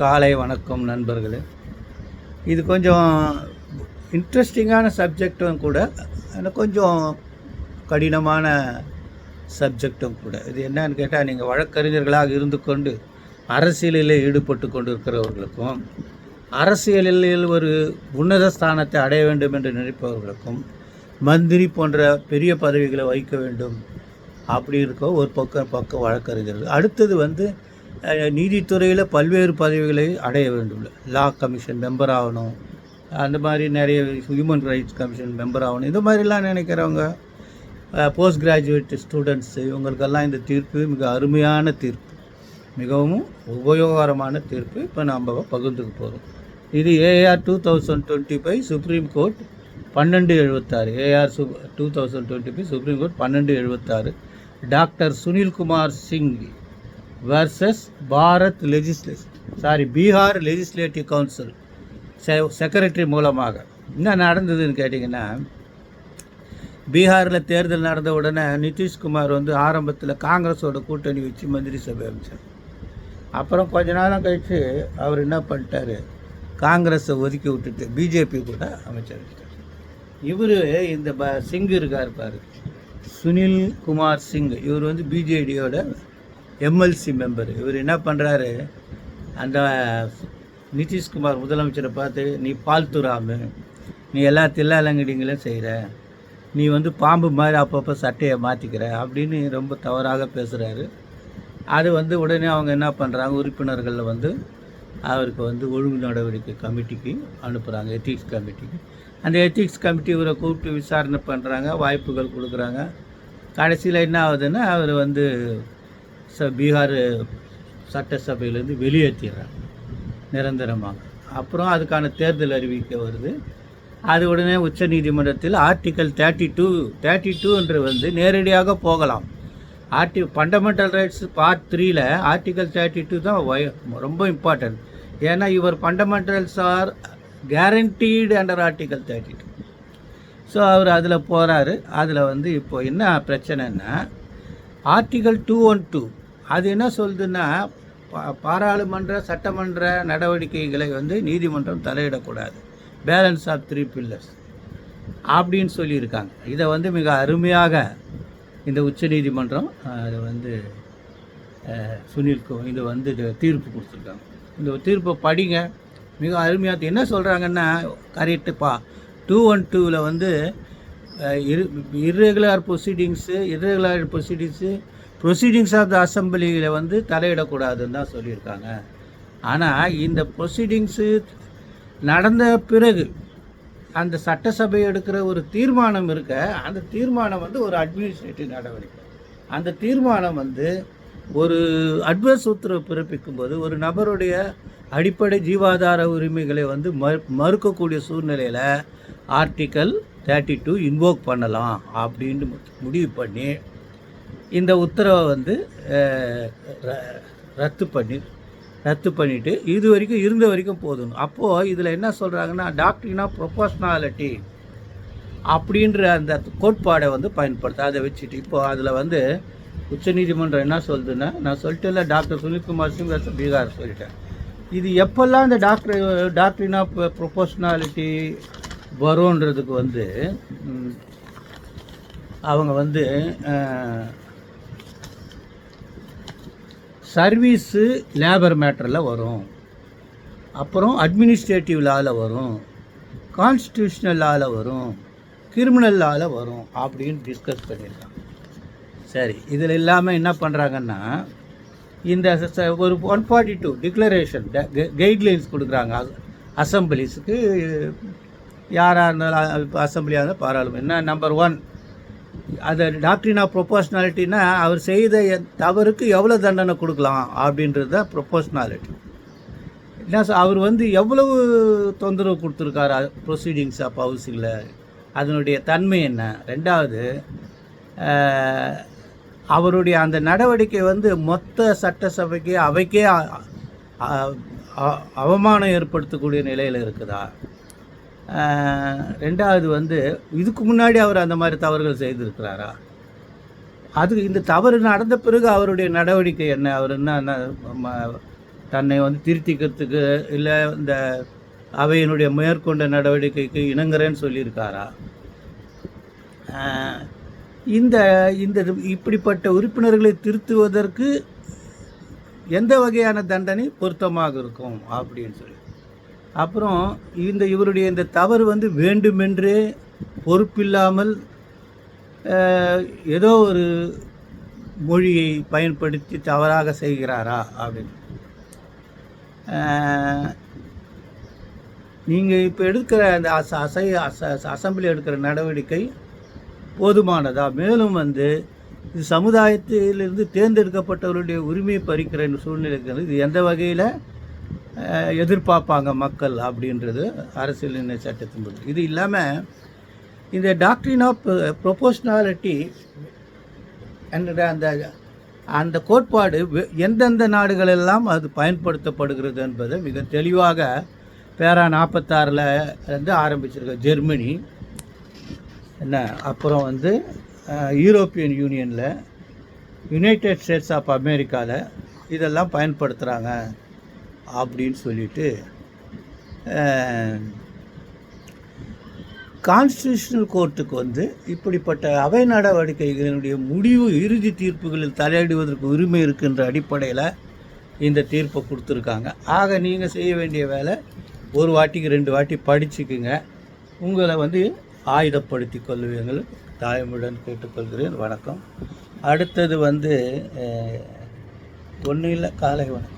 காலை வணக்கம் நண்பர்களே. இது கொஞ்சம் இன்ட்ரெஸ்டிங்கான சப்ஜெக்டும் கூட ஆனால் கொஞ்சம் கடினமான சப்ஜெக்டும் கூட. இது என்னன்னு கேட்டால் நீங்கள் வழக்கறிஞர்களாக இருந்து கொண்டு அரசியலில் ஈடுபட்டு கொண்டிருக்கிறவர்களுக்கும் அரசியலில் ஒரு உன்னத ஸ்தானத்தை அடைய வேண்டும் என்று நினைப்பவர்களுக்கும் மந்திரி போன்ற பெரிய பதவிகளை வைக்க வேண்டும். அப்படி இருக்க ஒரு பக்கம் பக்கம் வழக்கறிஞர்கள். அடுத்தது வந்து நீதித்துறையில் பல்வேறு பதவிகளை அடைய வேண்டும். லா கமிஷன் மெம்பர் ஆகணும். அந்த மாதிரி நிறைய ஹியூமன் ரைட்ஸ் கமிஷன் மெம்பர் ஆகணும். இந்த மாதிரிலாம் நினைக்கிறவங்க போஸ்ட் கிராஜுவேட் ஸ்டூடெண்ட்ஸ் இவங்களுக்கெல்லாம் இந்த தீர்ப்பு மிக அருமையான தீர்ப்பு. மிகவும் உபயோகரமான தீர்ப்பு. இப்போ நாம் பகிர்ந்துக்க போகிறோம் இது AR two thousand twenty five supreme court பன்னெண்டு எழுபத்தாறு ஏஆர் சு two thousand twenty five supreme court பன்னெண்டு எழுபத்தாறு doctor Sunilkumar Singh versus Bharat legislation sorry Bihar legislative council செ செக்ரட்டரி மூலமாக. என்ன நடந்ததுன்னு கேட்டிங்கன்னா பீகாரில் தேர்தல் நடந்த உடனே நிதிஷ்குமார் வந்து ஆரம்பத்தில் காங்கிரஸோட கூட்டணி வச்சு மந்திரி சபை அமைச்சார். அப்புறம் கொஞ்ச நாளம் கழித்து அவர் என்ன பண்ணிட்டாரு? காங்கிரஸை ஒதுக்கி விட்டுட்டு பிஜேபி கூட அமைச்சர் இவர் இந்த ப சிங் இருக்கார் பாரு. சுனில் குமார் சிங். இவர் வந்து பிஜேடியோட எம்எல்சி மெம்பர் இவர் என்ன பண்ணுறாரு அந்த நிதிஷ்குமார் முதலமைச்சரை பார்த்து நீ பால் துறாமு நீ எல்லா தில்லாலங்கடிங்களும் செய்கிற நீ வந்து பாம்பு மாதிரி அப்பப்போ சட்டையை மாற்றிக்கிற அப்படின்னு ரொம்ப தவறாக பேசுகிறாரு அது வந்து உடனே அவங்க என்ன பண்ணுறாங்க உறுப்பினர்களில் வந்து அவருக்கு வந்து ஒழுங்கு நடவடிக்கை கமிட்டிக்கு அனுப்புகிறாங்க எத்திக்ஸ் கமிட்டிக்கு. அந்த எத்திக்ஸ் கமிட்டி இவரை கூப்பிட்டு விசாரணை பண்ணுறாங்க வாய்ப்புகள் கொடுக்குறாங்க. கடைசியில் என்ன ஆகுதுன்னா அவர் வந்து ச பீகார் சட்டசபையிலேருந்து வெளியேற்றிடுறாங்க நிரந்தரமாக. அப்புறம் அதுக்கான தேர்தல் அறிவிக்க வருது. அது உடனே உச்ச நீதிமன்றத்தில் article thirty two thirty two என்று வந்து நேரடியாக போகலாம். ஆர்டி ஃபண்டமெண்டல் ரைட்ஸ் பார்ட் த்ரீல ஆர்டிக்கல் தேர்ட்டி டூ தான் வய- ரொம்ப இம்பார்ட்டன்ட் ஏன்னா இவர் fundamentals are guaranteed under article thirty two so அவர் அதில் போகிறாரு அதில் வந்து இப்போ என்ன பிரச்சனைன்னா ஆர்டிக்கல் டூ ஒன் டூ அது என்ன சொல்லுதுன்னா பா- பாராளுமன்ற சட்டமன்ற நடவடிக்கைகளை வந்து நீதிமன்றம் தலையிடக்கூடாது. பேலன்ஸ் ஆஃப் த்ரீ பில்லர்ஸ் அப்படின்னு சொல்லியிருக்காங்க. இதை வந்து மிக அருமையாக இந்த உச்சநீதிமன்றம் அதை வந்து சுனில் இது வந்து தீர்ப்பு கொடுத்துருக்காங்க. இந்த தீர்ப்பை படிங்க. மிக அருமையாக என்ன சொல்கிறாங்கன்னா கரெக்டுப்பா டூ ஒன் டூவில் வந்து இரு irregular proceedings irregular proceedings proceedings of the அசம்பிளியில் வந்து தலையிடக்கூடாதுன்னு தான் சொல்லியிருக்காங்க. ஆனால் இந்த ப்ரொசீடிங்ஸு நடந்த பிறகு அந்த சட்டசபை எடுக்கிற ஒரு தீர்மானம் இருக்க அந்த தீர்மானம் வந்து ஒரு அட்மினிஸ்ட்ரேட்டிவ் நடவடிக்கை. அந்த தீர்மானம் வந்து ஒரு அட்வர்ஸ் உத்தரவு பிறப்பிக்கும் போது ஒரு நபருடைய அடிப்படை ஜீவாதார உரிமைகளை வந்து மறு மறுக்கக்கூடிய சூழ்நிலையில் ஆர்டிக்கல் தேர்ட்டி டூ இன்வோக் பண்ணலாம் அப்படின்ட்டு முடிவு பண்ணி இந்த உத்தரவை வந்து ர- ரத்து பண்ணி ரத்து பண்ணிவிட்டு இது வரைக்கும் இருந்த வரைக்கும் போதும். அப்போது இதில் என்ன சொல்கிறாங்கன்னா டாக்டரினா ப்ரொபோஷ்னாலிட்டி அப்படின்ற அந்த கோட்பாடை வந்து பயன்படுத்த அதை வச்சுட்டு இப்போது அதில் வந்து உச்சநீதிமன்றம் என்ன சொல்லுதுன்னா நான் சொல்லிட்டேன்ல டாக்டர் சுனில்குமார் சிங் பீகார் சொல்லிட்டேன். இது எப்போல்லாம் இந்த டாக்டர் டாக்டரினா ப்ரொபோஷ்னாலிட்டி வரும்ன்றதுக்கு வந்து அவங்க வந்து சர்வீஸு லேபர் மேட்டரில் வரும். அப்புறம் அட்மினிஸ்ட்ரேட்டிவ் லாவில் வரும். கான்ஸ்டியூஷனல் லாவில் வரும். கிரிமினல் லாவில் வரும் அப்படின்னு டிஸ்கஸ் பண்ணியிருக்காங்க. சரி இதில் இல்லாமல் என்ன பண்ணுறாங்கன்னா இந்த ஒரு one forty two declaration guidelines கொடுக்குறாங்க. அசம்பிளிஸுக்கு யாராக இருந்தாலும் அசம்பிளியாக இருந்தால் பாராளுமன்றம் என்ன நம்பர் ஒன் அதை டாக்டரின் ஆஃப் ப்ரொபோஷ்னாலிட்டினா அவர் செய்த தவறுக்கு எவ்வளோ தண்டனை கொடுக்கலாம் அப்படின்றது தான் ப்ரொபோஷ்னாலிட்டி என்ன அவர் வந்து எவ்வளவு தொந்தரவு கொடுத்துருக்காரு ப்ரொசீடிங்ஸ் ஆஃப் ஹவுஸில் அதனுடைய தன்மை என்ன? ரெண்டாவது அவருடைய அந்த நடவடிக்கை வந்து மொத்த சட்டசபைக்கு அவைக்கே அவமானம் ஏற்படுத்தக்கூடிய நிலையில் இருக்குதா? ரெண்டாவது வந்து இதுக்கு முன்னாடி அவர் அந்த மாதிரி தவறுகள் செய்திருக்கிறாரா? அது இந்த தவறு நடந்த பிறகு அவருடைய நடவடிக்கை என்ன? அவர் என்ன ம- தன்னை வந்து திருத்திக்கிறதுக்கு இல்லை இந்த அவையினுடைய மேற்கொண்ட நடவடிக்கைக்கு இணங்குறேன்னு சொல்லியிருக்காரா? இந்த இந்த இப்படிப்பட்ட உறுப்பினர்களை திருத்துவதற்கு எந்த வகையான தண்டனை பொருத்தமாக இருக்கும் அப்படின்னு சொல்லி. அப்புறம் இந்த இவருடைய இந்த தவறு வந்து வேண்டுமென்றே பொறுப்பில்லாமல் ஏதோ ஒரு மொழியை பயன்படுத்தி தவறாக செய்கிறாரா அப்படின்னு. நீங்கள் இப்போ எடுக்கிற அந்த அச அசை அச அசம்பிளி எடுக்கிற நடவடிக்கை போதுமானதா? மேலும் வந்து இது சமுதாயத்திலிருந்து தேர்ந்தெடுக்கப்பட்டவருடைய உரிமையை பறிக்கிற சூழ்நிலை இருக்கிறது இது எந்த வகையில்? எதிர்பார்ப்பாங்க மக்கள் அப்படின்றது அரசியல் நிர்ணய சட்டத்தின்படி இது இல்லாமல் இந்த டாக்டரின் ஆஃப் ப்ரொபோஷ்னாலிட்டி என்ற அந்த அந்த கோட்பாடு வெ- எந்தெந்த நாடுகளெல்லாம் அது பயன்படுத்தப்படுகிறது என்பது மிக தெளிவாக பேரா நாற்பத்தாறில் இருந்து ஆரம்பிச்சிருக்க. ஜெர்மனி என்ன அப்புறம் வந்து யூரோப்பியன் யூனியனில் யுனைடெட் ஸ்டேட்ஸ் ஆஃப் அமெரிக்காவில் இதெல்லாம் பயன்படுத்துகிறாங்க அப்படின்னு சொல்லிட்டு கான்ஸ்டியூஷனல் கோர்ட்டுக்கு வந்து இப்படிப்பட்ட அவை நடவடிக்கைகளினுடைய முடிவு இறுதி தீர்ப்புகளில் தலையிடுவதற்கு உரிமை இருக்கின்ற அடிப்படையில் இந்த தீர்ப்பை கொடுத்துருக்காங்க. ஆக நீங்கள் செய்ய வேண்டிய வேலை ஒரு வாட்டிக்கு ரெண்டு வாட்டி படிச்சுக்குங்க. உங்களை வந்து ஆயுதப்படுத்தி கொள்வீங்கள் தாயமுடன் கேட்டுக்கொள்கிறேன். வணக்கம். அடுத்தது வந்து ஒன்றும் இல்லை காலை வணக்கம்.